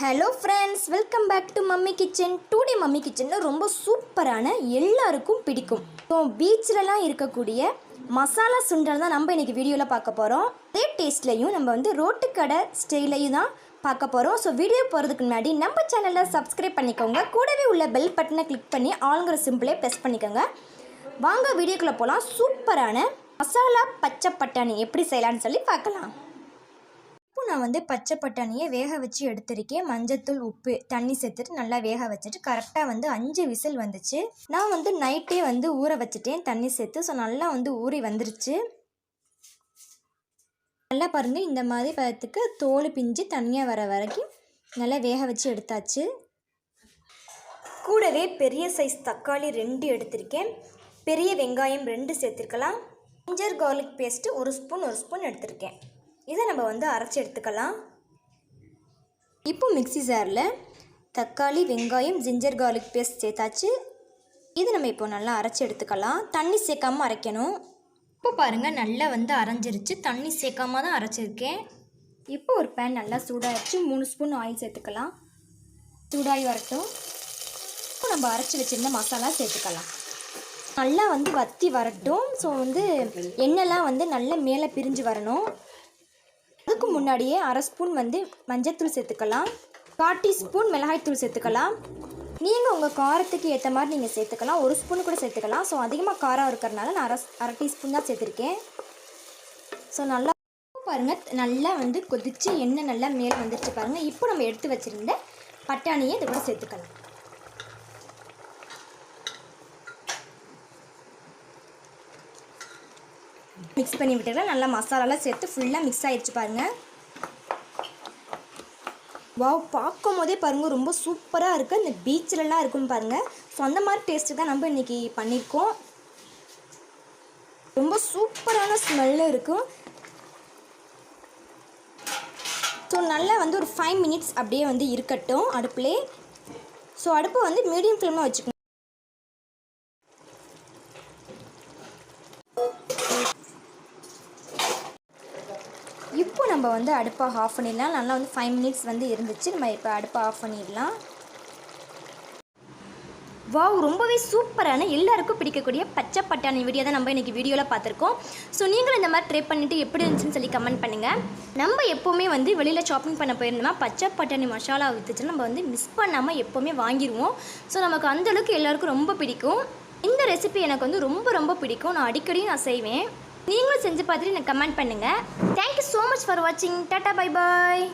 Hello friends welcome back to mummy kitchen today mummy கிச்சனில் ரொம்ப சூப்பரான எல்லாருக்கும் பிடிக்கும். ஸோ பீச்சிலலாம் இருக்கக்கூடிய மசாலா சுண்டல் தான் நம்ம இன்றைக்கி வீடியோவில் பார்க்க போகிறோம் அதே டேஸ்ட்லையும் நம்ம வந்து ரோட்டு கடை ஸ்டைலையும் தான் பார்க்க போகிறோம் ஸோ வீடியோ போகிறதுக்கு முன்னாடி நம்ம சேனலில் சப்ஸ்கிரைப் பண்ணிக்கோங்க. கூடவே உள்ள பெல் பட்டனை கிளிக் பண்ணி ஆளுங்கிற சிம்பிளே ப்ரெஸ் பண்ணிக்கோங்க. வாங்க வீடியோக்குள்ளே போகலாம் சூப்பரான மசாலா பச்சை பட்டாணி எப்படி செய்யலான்னு சொல்லி பார்க்கலாம். நான் வந்து பச்சை பட்டாணியை வேக வச்சு எடுத்திருக்கேன். மஞ்சத்தூள் உப்பு தண்ணி சேர்த்துட்டு நல்லா வேக வச்சுட்டு கரெக்டாக வந்து அஞ்சு விசில் வந்துச்சு. நான் வந்து நைட்டே வந்து ஊற வச்சுட்டேன் தண்ணி சேர்த்து. ஸோ நல்லா வந்து ஊறி வந்துருச்சு. நல்லா பாருங்கள் இந்த மாதிரி பதத்துக்கு தோல் பிஞ்சு தனியாக வர வரைக்கும் நல்லா வேக வச்சு எடுத்தாச்சு. கூடவே பெரிய சைஸ் தக்காளி ரெண்டு எடுத்திருக்கேன். பெரிய வெங்காயம் ரெண்டு சேர்த்துருக்கலாம். ஜிஞ்சர் கார்லிக் பேஸ்ட்டு ஒரு ஸ்பூன் ஒரு ஸ்பூன் எடுத்திருக்கேன். இதை நம்ம வந்து அரைச்சி எடுத்துக்கலாம். இப்போ மிக்ஸி ஜாரில் தக்காளி வெங்காயம் ஜிஞ்சர் கார்லிக் பேஸ்ட் சேர்த்தாச்சு. இது நம்ம இப்போ நல்லா அரைச்சி எடுத்துக்கலாம். தண்ணி சேர்க்காமல் அரைக்கணும். இப்போ பாருங்கள் நல்லா வந்து அரைஞ்சிருச்சு. தண்ணி சேர்க்காம தான் அரைச்சிருக்கேன். இப்போ ஒரு பேன் நல்லா சூடாகிடுச்சு மூணு ஸ்பூன் ஆயில் சேர்த்துக்கலாம். சூடாகி வரட்டும். இப்போ நம்ம அரைச்சி வச்சுருந்த மசாலா சேர்த்துக்கலாம். நல்லா வந்து வத்தி வரட்டும். ஸோ வந்து எண்ணெய்லாம் வந்து நல்லா மேலே பிரிஞ்சு வரணும். அதுக்கு முன்னாடியே அரை ஸ்பூன் வந்து மஞ்சத்தூள் சேர்த்துக்கலாம். கால் டீஸ்பூன் மிளகாய்த்தூள் சேர்த்துக்கலாம். நீங்கள் உங்கள் காரத்துக்கு ஏற்ற மாதிரி நீங்கள் சேர்த்துக்கலாம். ஒரு ஸ்பூன் கூட சேர்த்துக்கலாம். ஸோ அதிகமாக காரம் இருக்கிறனால நான் அரை அரை டீஸ்பூன் தான் சேர்த்துருக்கேன். ஸோ நல்லா பாருங்கள் நல்லா வந்து கொதித்து எண்ணெய் நல்லா மேலே வந்துருச்சு பாருங்கள் இப்போ நம்ம எடுத்து வச்சுருந்த பட்டாணியை இதை கூட சேர்த்துக்கலாம். மிக்ஸ் பண்ணி விட்டுக்கலாம் நல்லா மசாலாலாம் சேர்த்து ஃபுல்லாக மிக்ஸ் ஆகிடுச்சு பாருங்கள் வாவ் பார்க்கும் போதே பாருங்கள் ரொம்ப சூப்பராக இருக்குது இந்த பீச்சிலலாம் இருக்குன்னு பாருங்கள் ஸோ அந்த மாதிரி டேஸ்ட்டு தான் நம்ம இன்றைக்கி பண்ணியிருக்கோம். ரொம்ப சூப்பரான ஸ்மெல்லு இருக்கும் ஸோ நல்லா வந்து ஒரு ஃபைவ் மினிட்ஸ் அப்படியே வந்து இருக்கட்டும் அடுப்புலே. ஸோ அடுப்பு வந்து மீடியம் ஃப்ளேமில் வச்சுக்கணும் இப்போ நம்ம வந்து அடுப்பை ஆஃப் பண்ணிடலாம். நல்லா வந்து ஃபைவ் மினிட்ஸ் வந்து இருந்துச்சு. நம்ம இப்போ அடுப்பை ஆஃப் பண்ணிடலாம். வாவ் ரொம்பவே சூப்பரான எல்லாருக்கும் பிடிக்கக்கூடிய பச்சை பட்டாணி வீடியோ தான் நம்ம இன்றைக்கி வீடியோவில் பார்த்துருக்கோம். ஸோ நீங்களும் இந்த மாதிரி ட்ரை பண்ணிவிட்டு எப்படி இருந்துச்சுன்னு சொல்லி கமெண்ட் பண்ணுங்கள் நம்ம எப்போவுமே வந்து வெளியில் ஷாப்பிங் பண்ண போயிருந்தோம்னா பச்சை பட்டாணி மசாலா வித்துச்சுன்னா நம்ம வந்து மிஸ் பண்ணாமல் எப்போவுமே வாங்கிடுவோம் ஸோ நமக்கு அந்தளவுக்கு எல்லாருக்கும் ரொம்ப பிடிக்கும். இந்த ரெசிபி எனக்கு வந்து ரொம்ப ரொம்ப பிடிக்கும். நான் அடிக்கடி நான் செய்வேன். நீங்களும் செஞ்சு பார்த்துட்டு எனக்கு கமெண்ட் பண்ணுங்கள் thank you so much for வாட்சிங் டாட்டா பை பாய்